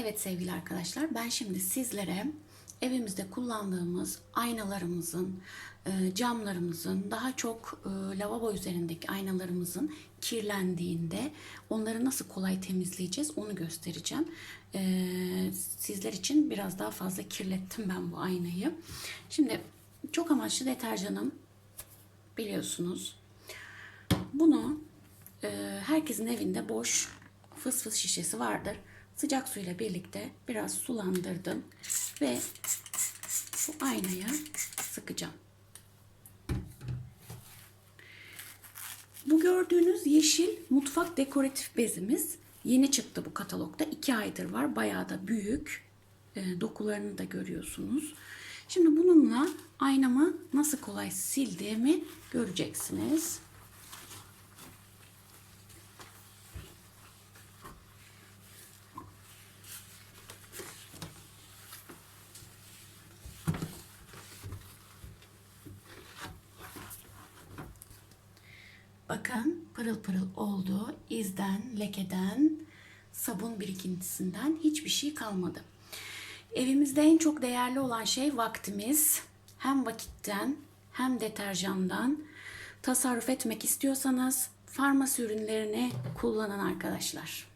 Evet sevgili arkadaşlar ben şimdi sizlere evimizde kullandığımız aynalarımızın, e, camlarımızın, daha çok e, lavabo üzerindeki aynalarımızın kirlendiğinde onları nasıl kolay temizleyeceğiz onu göstereceğim. E, Sizler için biraz daha fazla kirlettim ben bu aynayı. Şimdi çok amaçlı deterjanım biliyorsunuz. Bunu herkesin evinde boş fıs fıs şişesi vardır. Sıcak suyla birlikte biraz sulandırdım ve bu aynaya sıkacağım. Bu gördüğünüz yeşil mutfak dekoratif bezimiz yeni çıktı bu katalogda. 2 aydır var. Bayağı da büyük. E, dokularını da görüyorsunuz. Şimdi bununla aynamı nasıl kolay sildiğimi göreceksiniz. Bakın pırıl pırıl oldu. İzden, lekeden, sabun birikintisinden hiçbir şey kalmadı. Evimizde en çok değerli olan şey vaktimiz. Hem vakitten hem deterjandan tasarruf etmek istiyorsanız farmasi ürünlerini kullanın arkadaşlar.